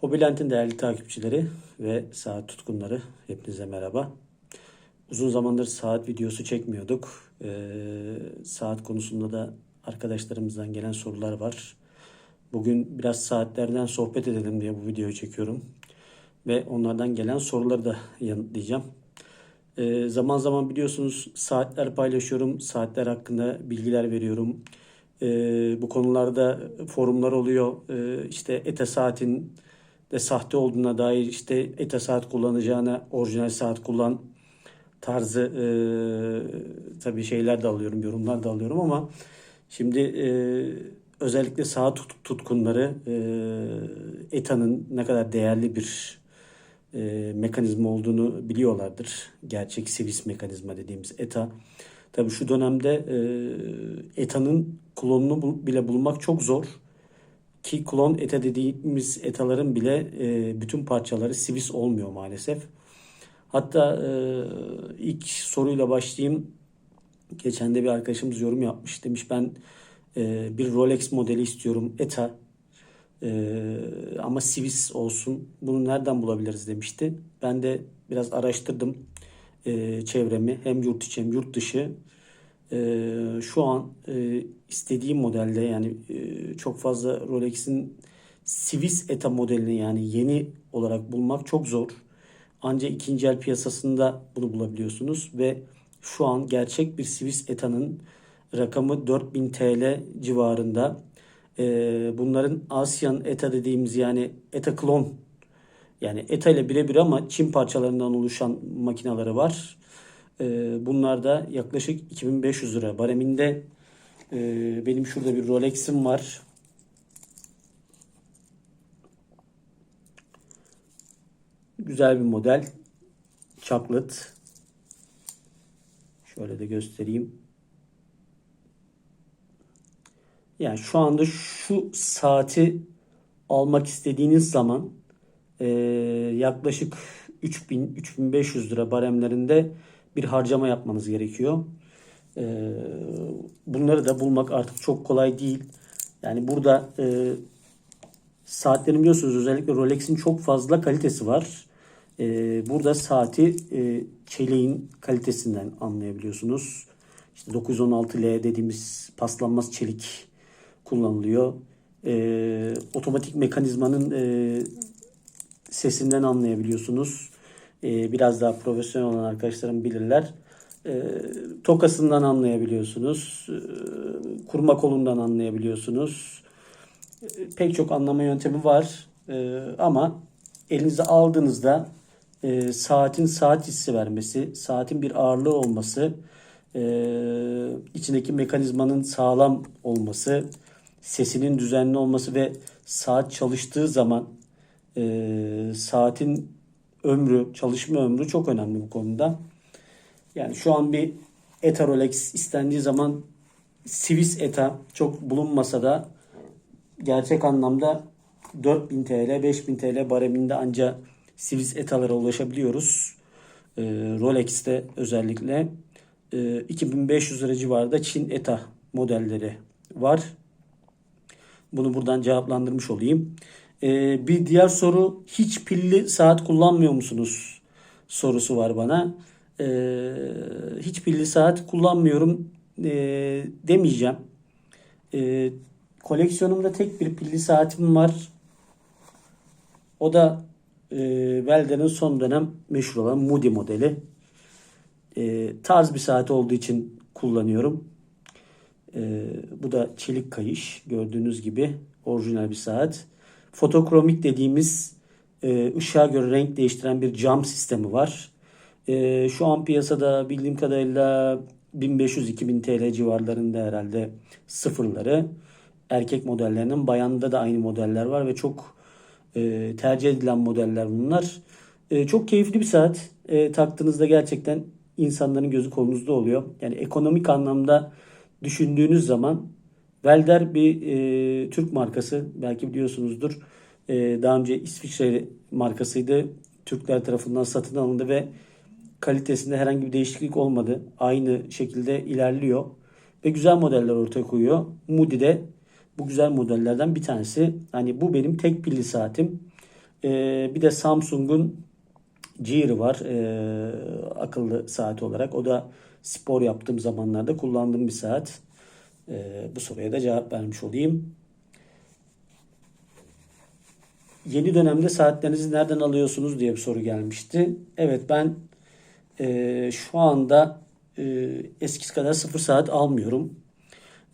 Hobilent'in değerli takipçileri ve saat tutkunları hepinize merhaba. Uzun zamandır saat videosu çekmiyorduk. Ee, saat konusunda da arkadaşlarımızdan gelen sorular var. Bugün biraz saatlerden sohbet edelim diye bu videoyu çekiyorum. Ve onlardan gelen soruları da yanıtlayacağım. Ee, zaman zaman biliyorsunuz saatler paylaşıyorum. Saatler hakkında bilgiler veriyorum. Ee, bu konularda forumlar oluyor. Ee, işte ETA saatin de sahte olduğuna dair işte ETA saat kullanacağına orijinal saat kullan tarzı e, tabii şeyler de alıyorum, yorumlar da alıyorum ama şimdi e, özellikle saat tut- tutkunları e, ETA'nın ne kadar değerli bir e, mekanizma olduğunu biliyorlardır. Gerçek sivis mekanizma dediğimiz ETA. Tabii şu dönemde e, ETA'nın klonunu bile bulmak çok zor. Ki klon ETA dediğimiz ETA'ların bile e, bütün parçaları sivis olmuyor maalesef. Hatta e, ilk soruyla başlayayım. Geçen de bir arkadaşımız yorum yapmış. Demiş ben e, bir Rolex modeli istiyorum ETA. E, ama Swiss olsun. Bunu nereden bulabiliriz demişti. Ben de biraz araştırdım e, çevremi. Hem yurt içi hem yurt dışı. E, şu an e, istediğim modelde yani e, çok fazla Rolex'in Swiss ETA modelini yani yeni olarak bulmak çok zor. Ancak ikinci el piyasasında bunu bulabiliyorsunuz ve şu an gerçek bir Swiss ETA'nın rakamı 4000 TL civarında. Ee, bunların Asyan ETA dediğimiz yani ETA klon yani ETA ile birebir ama Çin parçalarından oluşan makineleri var. Ee, bunlar da yaklaşık 2500 lira bareminde. Ee, benim şurada bir Rolex'im var. Güzel bir model. Chocolate. Şöyle de göstereyim. Yani şu anda şu saati almak istediğiniz zaman e, yaklaşık 3000-3500 lira baremlerinde bir harcama yapmanız gerekiyor. E, bunları da bulmak artık çok kolay değil. Yani burada e, saatlerin biliyorsunuz özellikle Rolex'in çok fazla kalitesi var. Ee, burada saati e, çeliğin kalitesinden anlayabiliyorsunuz. İşte 916L dediğimiz paslanmaz çelik kullanılıyor. Ee, otomatik mekanizmanın e, sesinden anlayabiliyorsunuz. Ee, biraz daha profesyonel olan arkadaşlarım bilirler. Ee, tokasından anlayabiliyorsunuz. Ee, kurma kolundan anlayabiliyorsunuz. Pek çok anlama yöntemi var. Ama elinize aldığınızda saatin saat hissi vermesi, saatin bir ağırlığı olması, içindeki mekanizmanın sağlam olması, sesinin düzenli olması ve saat çalıştığı zaman saatin ömrü, çalışma ömrü çok önemli bu konuda. Yani şu an bir ETA Rolex istendiği zaman Swiss ETA çok bulunmasa da gerçek anlamda 4000 TL, 5000 TL bareminde ancak Swiss ETA'lara ulaşabiliyoruz. Ee, Rolex'te özellikle e, 2500 lira civarında Çin ETA modelleri var. Bunu buradan cevaplandırmış olayım. Ee, bir diğer soru hiç pilli saat kullanmıyor musunuz? Sorusu var bana. Ee, hiç pilli saat kullanmıyorum e, demeyeceğim. E, koleksiyonumda tek bir pilli saatim var. O da e, Welder'in son dönem meşhur olan Moody modeli. E, tarz bir saat olduğu için kullanıyorum. E, bu da çelik kayış. Gördüğünüz gibi orijinal bir saat. Fotokromik dediğimiz e, ışığa göre renk değiştiren bir cam sistemi var. E, şu an piyasada bildiğim kadarıyla 1500-2000 TL civarlarında herhalde sıfırları. Erkek modellerinin bayanda da aynı modeller var ve çok e, tercih edilen modeller bunlar. E, çok keyifli bir saat. E, taktığınızda gerçekten insanların gözü kolunuzda oluyor. Yani ekonomik anlamda düşündüğünüz zaman Welder bir e, Türk markası. Belki biliyorsunuzdur. E, daha önce İsviçre markasıydı. Türkler tarafından satın alındı ve kalitesinde herhangi bir değişiklik olmadı. Aynı şekilde ilerliyor. Ve güzel modeller ortaya koyuyor. Moody de bu güzel modellerden bir tanesi. Hani bu benim tek pilli saatim. Ee, bir de Samsung'un Gear var. ee, akıllı saat olarak. O da spor yaptığım zamanlarda kullandığım bir saat. Ee, bu soruya da cevap vermiş olayım. Yeni dönemde saatlerinizi nereden alıyorsunuz diye bir soru gelmişti. Evet ben e, şu anda e, eskisi kadar sıfır saat almıyorum.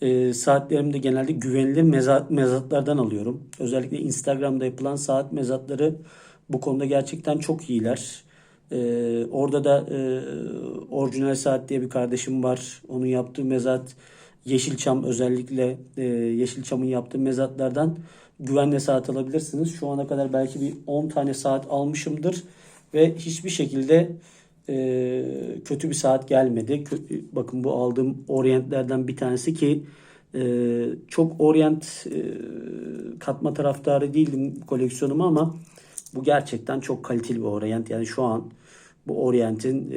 E, saatlerimi de genelde güvenilir mezat, mezatlardan alıyorum. Özellikle Instagram'da yapılan saat mezatları bu konuda gerçekten çok iyiler. E, orada da e, orijinal saat diye bir kardeşim var. Onun yaptığı mezat Yeşilçam özellikle e, Yeşilçam'ın yaptığı mezatlardan güvenle saat alabilirsiniz. Şu ana kadar belki bir 10 tane saat almışımdır ve hiçbir şekilde e, kötü bir saat gelmedi. Kö- bakın bu aldığım Orient'lerden bir tanesi ki e, çok Orient e, katma taraftarı değildim koleksiyonuma ama bu gerçekten çok kaliteli bir Orient. Yani şu an bu Orient'in e,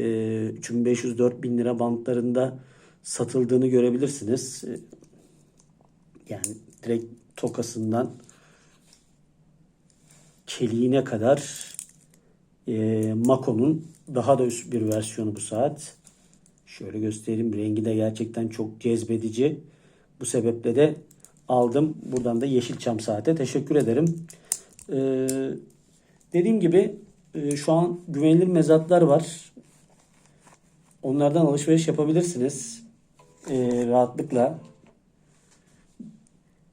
3500-4000 lira bantlarında satıldığını görebilirsiniz. E, Yani direkt tokasından çeliğine kadar e, Mako'nun daha da üst bir versiyonu bu saat. Şöyle göstereyim. Rengi de gerçekten çok cezbedici. Bu sebeple de aldım. Buradan da Yeşilçam saate teşekkür ederim. Ee, dediğim gibi e, şu an güvenilir mezatlar var. Onlardan alışveriş yapabilirsiniz. Ee, rahatlıkla.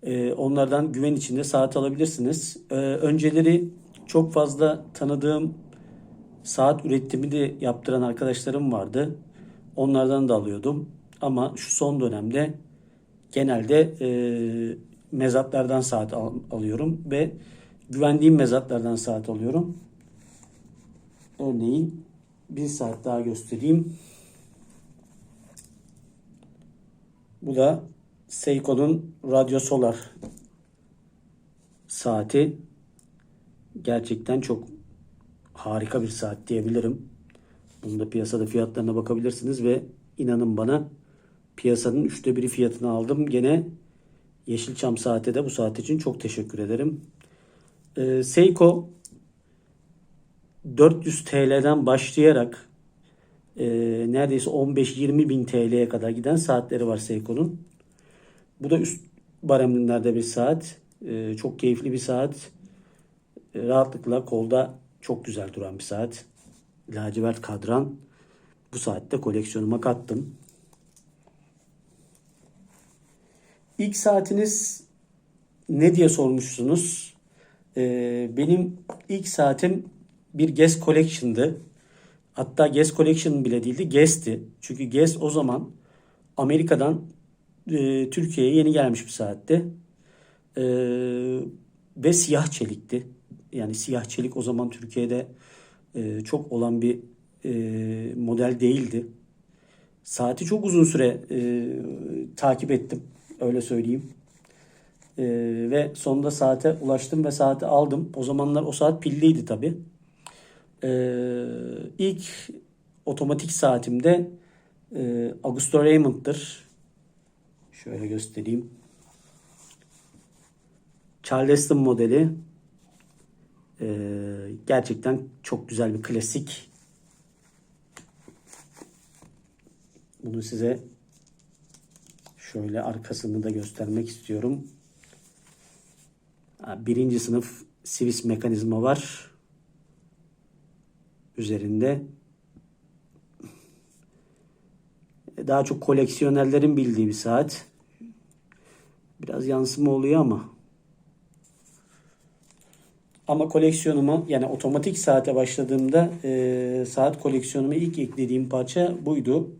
Ee, onlardan güven içinde saat alabilirsiniz. Ee, önceleri çok fazla tanıdığım saat üretimi de yaptıran arkadaşlarım vardı. Onlardan da alıyordum. Ama şu son dönemde genelde e, mezatlardan saat al- alıyorum ve güvendiğim mezatlardan saat alıyorum. Örneğin bir saat daha göstereyim. Bu da Seiko'nun Radyo Solar saati. Gerçekten çok harika bir saat diyebilirim. Bunu da piyasada fiyatlarına bakabilirsiniz ve inanın bana piyasanın üçte biri fiyatını aldım. Gene Yeşilçam saate de bu saat için çok teşekkür ederim. Ee, Seiko 400 TL'den başlayarak e, neredeyse 15-20 bin TL'ye kadar giden saatleri var Seiko'nun. Bu da üst baremlilerde bir saat. E, çok keyifli bir saat. E, rahatlıkla kolda çok güzel duran bir saat. Lacivert kadran. Bu saatte koleksiyonuma kattım. İlk saatiniz ne diye sormuşsunuz. Ee, benim ilk saatim bir Guess Collection'dı. Hatta Guess Collection bile değildi, Guess'ti. Çünkü Guess o zaman Amerika'dan e, Türkiye'ye yeni gelmiş bir saatti. Ee, ve siyah çelikti. Yani siyah çelik o zaman Türkiye'de e, çok olan bir e, model değildi. Saati çok uzun süre e, takip ettim. Öyle söyleyeyim. E, ve sonunda saate ulaştım ve saati aldım. O zamanlar o saat pilliydi tabii. E, ilk otomatik saatimde e, Augusto Raymond'dır. Şöyle göstereyim. Charleston modeli. Ee, gerçekten çok güzel bir klasik. Bunu size şöyle arkasını da göstermek istiyorum. Birinci sınıf Swiss mekanizma var. Üzerinde. Daha çok koleksiyonerlerin bildiği bir saat. Biraz yansıma oluyor ama. Ama koleksiyonuma yani otomatik saate başladığımda e, saat koleksiyonuma ilk eklediğim parça buydu.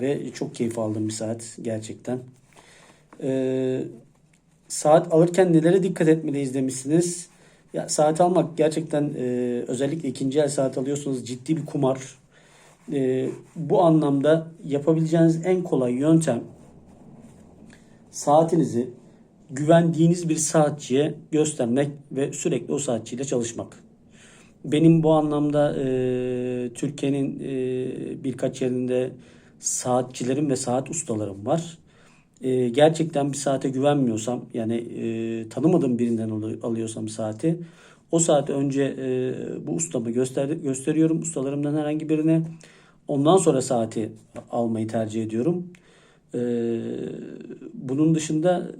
Ve çok keyif aldığım bir saat gerçekten. E, saat alırken nelere dikkat etmeliyiz demişsiniz. Ya, saat almak gerçekten e, özellikle ikinci el saat alıyorsunuz ciddi bir kumar. E, bu anlamda yapabileceğiniz en kolay yöntem saatinizi güvendiğiniz bir saatçiye göstermek ve sürekli o saatçiyle çalışmak. Benim bu anlamda e, Türkiye'nin e, birkaç yerinde saatçilerim ve saat ustalarım var. E, gerçekten bir saate güvenmiyorsam yani e, tanımadığım birinden al- alıyorsam saati o saati önce e, bu ustama göster gösteriyorum ustalarımdan herhangi birine ondan sonra saati almayı tercih ediyorum. E, bunun dışında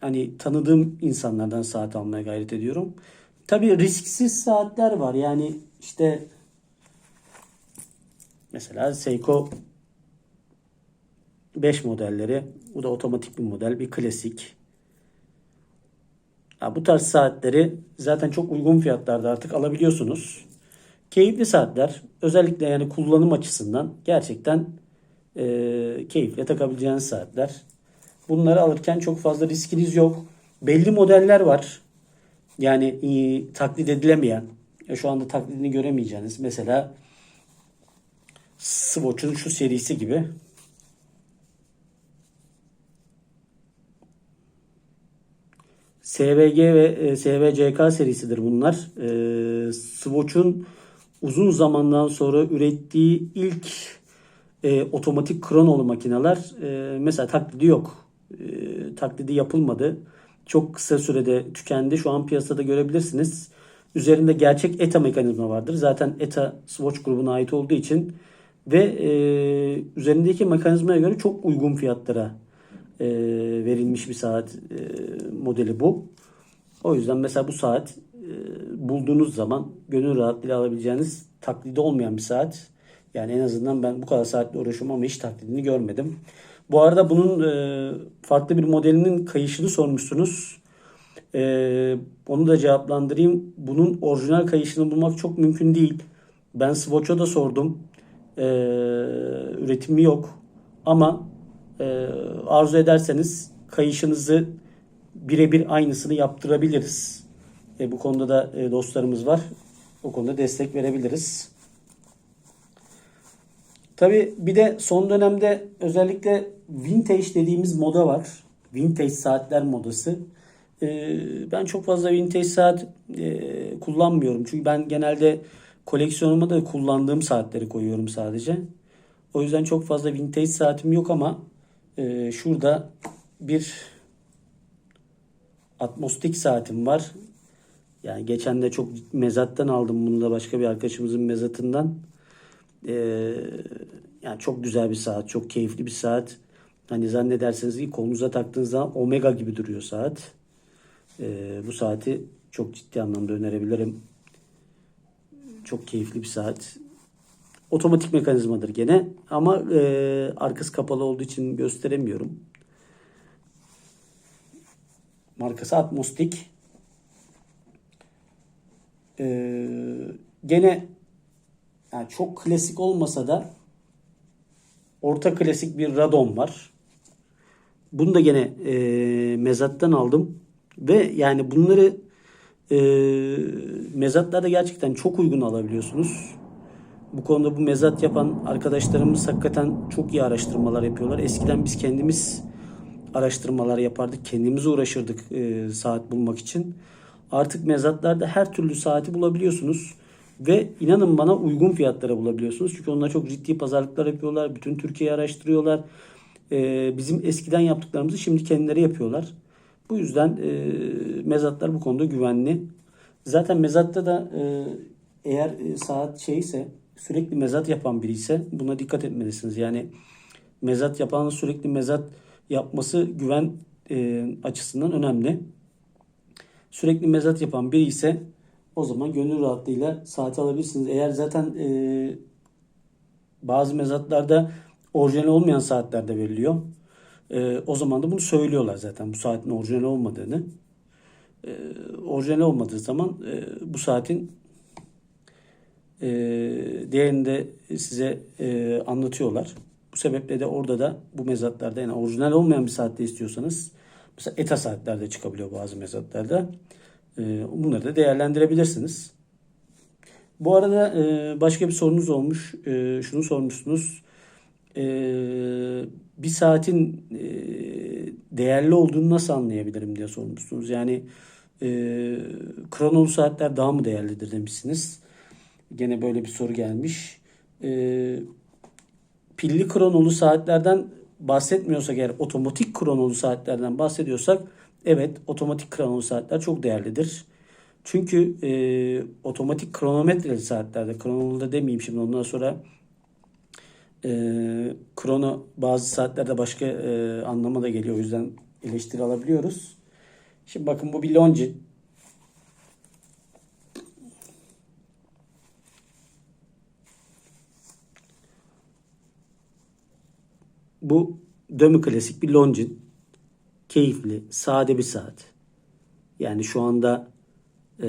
hani tanıdığım insanlardan saat almaya gayret ediyorum. Tabii risksiz saatler var. Yani işte mesela Seiko 5 modelleri. Bu da otomatik bir model. Bir klasik. Ya bu tarz saatleri zaten çok uygun fiyatlarda artık alabiliyorsunuz. Keyifli saatler. Özellikle yani kullanım açısından gerçekten e, keyifle takabileceğiniz saatler. Bunları alırken çok fazla riskiniz yok. Belli modeller var. Yani e, taklit edilemeyen. e, şu anda taklidini göremeyeceğiniz. Mesela Swatch'un şu serisi gibi. SVG ve e, SVCK serisidir bunlar. E, Swatch'un uzun zamandan sonra ürettiği ilk e, otomatik kronolu makineler e, mesela taklidi yok. E, taklidi yapılmadı. Çok kısa sürede tükendi. Şu an piyasada görebilirsiniz. Üzerinde gerçek ETA mekanizma vardır. Zaten ETA Swatch grubuna ait olduğu için ve e, üzerindeki mekanizmaya göre çok uygun fiyatlara e, verilmiş bir saat e, modeli bu. O yüzden mesela bu saat e, bulduğunuz zaman gönül rahatlığıyla alabileceğiniz taklidi olmayan bir saat. Yani en azından ben bu kadar saatle uğraşıyorum ama hiç taklidini görmedim. Bu arada bunun e, farklı bir modelinin kayışını sormuşsunuz. E, onu da cevaplandırayım. Bunun orijinal kayışını bulmak çok mümkün değil. Ben Swatch'a da sordum. E, üretimi yok. Ama e, arzu ederseniz kayışınızı birebir aynısını yaptırabiliriz. E, bu konuda da e, dostlarımız var. O konuda destek verebiliriz. Tabi bir de son dönemde özellikle vintage dediğimiz moda var. Vintage saatler modası. E, ben çok fazla vintage saat e, kullanmıyorum. Çünkü ben genelde koleksiyonuma da kullandığım saatleri koyuyorum sadece. O yüzden çok fazla vintage saatim yok ama e, şurada bir atmostik saatim var. Yani geçen de çok mezattan aldım bunu da başka bir arkadaşımızın mezatından. Ee, yani çok güzel bir saat, çok keyifli bir saat. Hani zannedersiniz ki kolunuza taktığınız zaman omega gibi duruyor saat. Ee, bu saati çok ciddi anlamda önerebilirim. Çok keyifli bir saat. Otomatik mekanizmadır gene ama e, arkası kapalı olduğu için gösteremiyorum. Markası Atmostik. Ee, gene yani çok klasik olmasa da orta klasik bir Radon var. Bunu da gene e, mezattan aldım. Ve yani bunları e, mezatlarda gerçekten çok uygun alabiliyorsunuz. Bu konuda bu mezat yapan arkadaşlarımız hakikaten çok iyi araştırmalar yapıyorlar. Eskiden biz kendimiz araştırmalar yapardık. Kendimiz uğraşırdık e, saat bulmak için. Artık mezatlarda her türlü saati bulabiliyorsunuz. Ve inanın bana uygun fiyatlara bulabiliyorsunuz. Çünkü onlar çok ciddi pazarlıklar yapıyorlar. Bütün Türkiye'yi araştırıyorlar. E, bizim eskiden yaptıklarımızı şimdi kendileri yapıyorlar. Bu yüzden e, mezatlar bu konuda güvenli. Zaten mezatta da e, eğer e, saat şeyse sürekli mezat yapan biri ise buna dikkat etmelisiniz. Yani mezat yapan sürekli mezat yapması güven e, açısından önemli. Sürekli mezat yapan biri ise o zaman gönül rahatlığıyla saati alabilirsiniz. Eğer zaten e, bazı mezatlarda orijinal olmayan saatlerde veriliyor. E, o zaman da bunu söylüyorlar zaten bu saatin orijinal olmadığını. E, orijinal olmadığı zaman e, bu saatin e, değerini de size e, anlatıyorlar. Bu sebeple de orada da bu mezatlarda yani orijinal olmayan bir saatte istiyorsanız mesela ETA saatlerde çıkabiliyor bazı mezatlarda. E, bunları da değerlendirebilirsiniz. Bu arada e, başka bir sorunuz olmuş. E, şunu sormuşsunuz. E, bir saatin e, değerli olduğunu nasıl anlayabilirim diye sormuşsunuz. Yani e, kronolu saatler daha mı değerlidir demişsiniz. Gene böyle bir soru gelmiş. E, pilli kronolu saatlerden bahsetmiyorsak eğer otomatik kronolu saatlerden bahsediyorsak evet otomatik kronolu saatler çok değerlidir. Çünkü e, otomatik kronometreli saatlerde kronolu da demeyeyim şimdi ondan sonra e, krono bazı saatlerde başka e, anlama da geliyor o yüzden eleştiri alabiliyoruz. Şimdi bakın bu bir Longines. Bu dömü klasik bir Longines. Keyifli, sade bir saat. Yani şu anda e,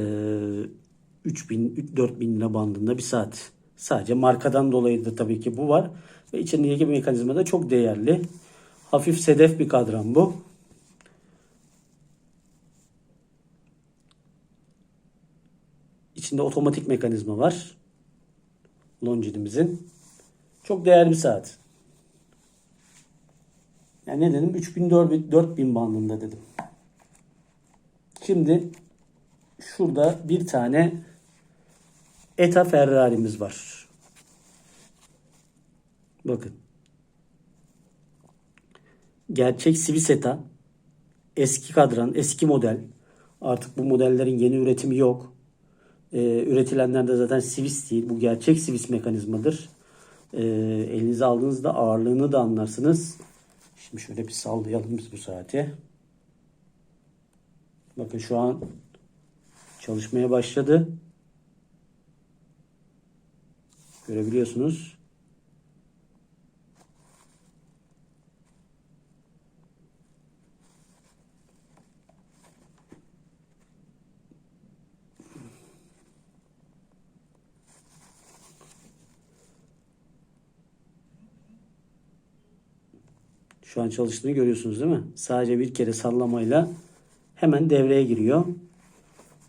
3000 4000 lira bandında bir saat. Sadece markadan dolayı da tabii ki bu var. Ve içindeki mekanizma da çok değerli. Hafif sedef bir kadran bu. İçinde otomatik mekanizma var. Longine'imizin. Çok değerli bir saat. Yani ne dedim? 3000 4000 4000 bandında dedim. Şimdi şurada bir tane ETA Ferrari'miz var. Bakın. Gerçek Swiss ETA. Eski kadran, eski model. Artık bu modellerin yeni üretimi yok. Ee, üretilenler de zaten Swiss değil. Bu gerçek Swiss mekanizmadır. Ee, elinize aldığınızda ağırlığını da anlarsınız. Şimdi şöyle bir sallayalım biz bu saati. Bakın şu an çalışmaya başladı. Görebiliyorsunuz. Şu an çalıştığını görüyorsunuz değil mi? Sadece bir kere sallamayla hemen devreye giriyor.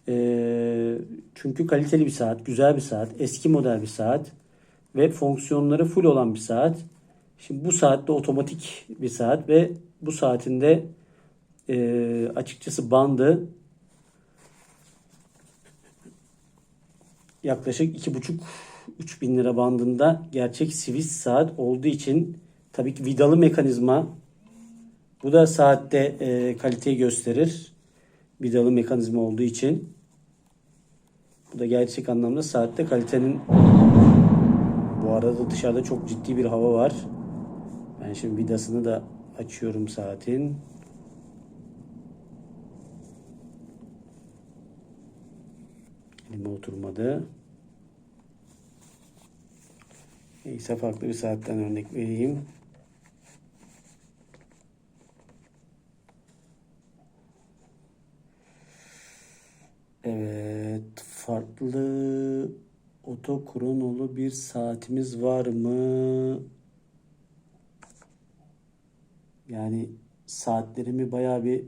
Ee, çünkü kaliteli bir saat, güzel bir saat, eski model bir saat ve fonksiyonları full olan bir saat. Şimdi bu saatte otomatik bir saat ve bu saatinde e, açıkçası bandı yaklaşık 2,5-3 bin lira bandında gerçek Swiss saat olduğu için tabii ki vidalı mekanizma bu da saatte e, kaliteyi gösterir. Vidalı mekanizma olduğu için. Bu da gerçek anlamda saatte kalitenin bu arada dışarıda çok ciddi bir hava var. Ben şimdi vidasını da açıyorum saatin. Elime oturmadı. Neyse farklı bir saatten örnek vereyim. Evet, farklı otokronolu bir saatimiz var mı? Yani saatlerimi bayağı bir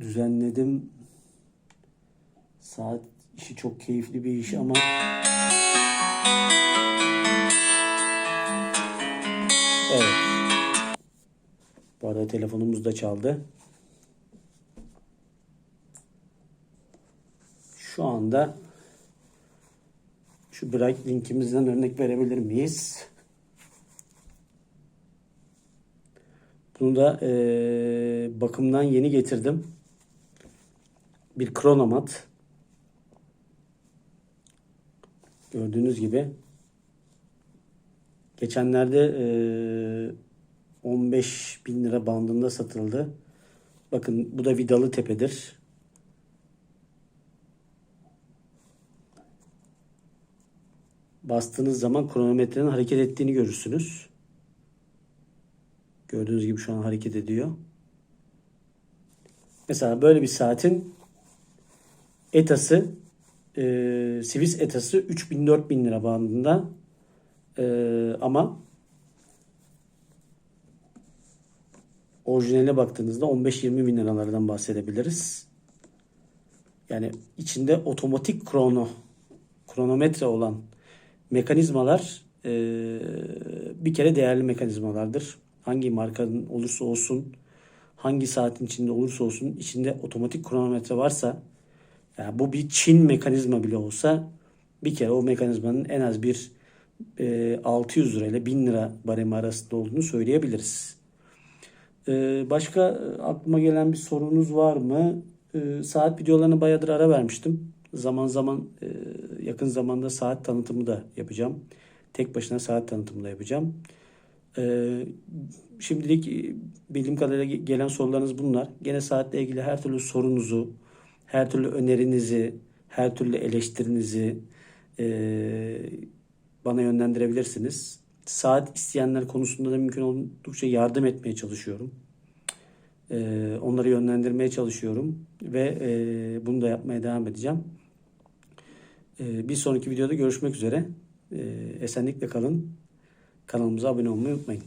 düzenledim. Saat işi çok keyifli bir iş ama Evet. Bu arada telefonumuz da çaldı. Şu anda şu Bright linkimizden örnek verebilir miyiz? Bunu da e, bakımdan yeni getirdim. Bir kronomat. Gördüğünüz gibi. Geçenlerde e, 15 bin lira bandında satıldı. Bakın bu da vidalı tepedir. Bastığınız zaman kronometrenin hareket ettiğini görürsünüz. Gördüğünüz gibi şu an hareket ediyor. Mesela böyle bir saatin etası e, Swiss etası 3000-4000 lira bandında e, ama orijinaline baktığınızda 15-20 bin liralardan bahsedebiliriz. Yani içinde otomatik krono kronometre olan mekanizmalar e, bir kere değerli mekanizmalardır. Hangi markanın olursa olsun, hangi saatin içinde olursa olsun içinde otomatik kronometre varsa yani bu bir Çin mekanizma bile olsa bir kere o mekanizmanın en az bir e, 600 lira ile 1000 lira baremi arasında olduğunu söyleyebiliriz. E, başka e, aklıma gelen bir sorunuz var mı? E, saat videolarına bayağıdır ara vermiştim. Zaman zaman e, yakın zamanda saat tanıtımı da yapacağım. Tek başına saat tanıtımı da yapacağım. E, şimdilik e, bildiğim kadarıyla ge- gelen sorularınız bunlar. Gene saatle ilgili her türlü sorunuzu, her türlü önerinizi, her türlü eleştirinizi e, bana yönlendirebilirsiniz. Saat isteyenler konusunda da mümkün oldukça yardım etmeye çalışıyorum. E, onları yönlendirmeye çalışıyorum ve bunu da yapmaya devam edeceğim. E, bir sonraki videoda görüşmek üzere. E, esenlikle kalın. Kanalımıza abone olmayı unutmayın.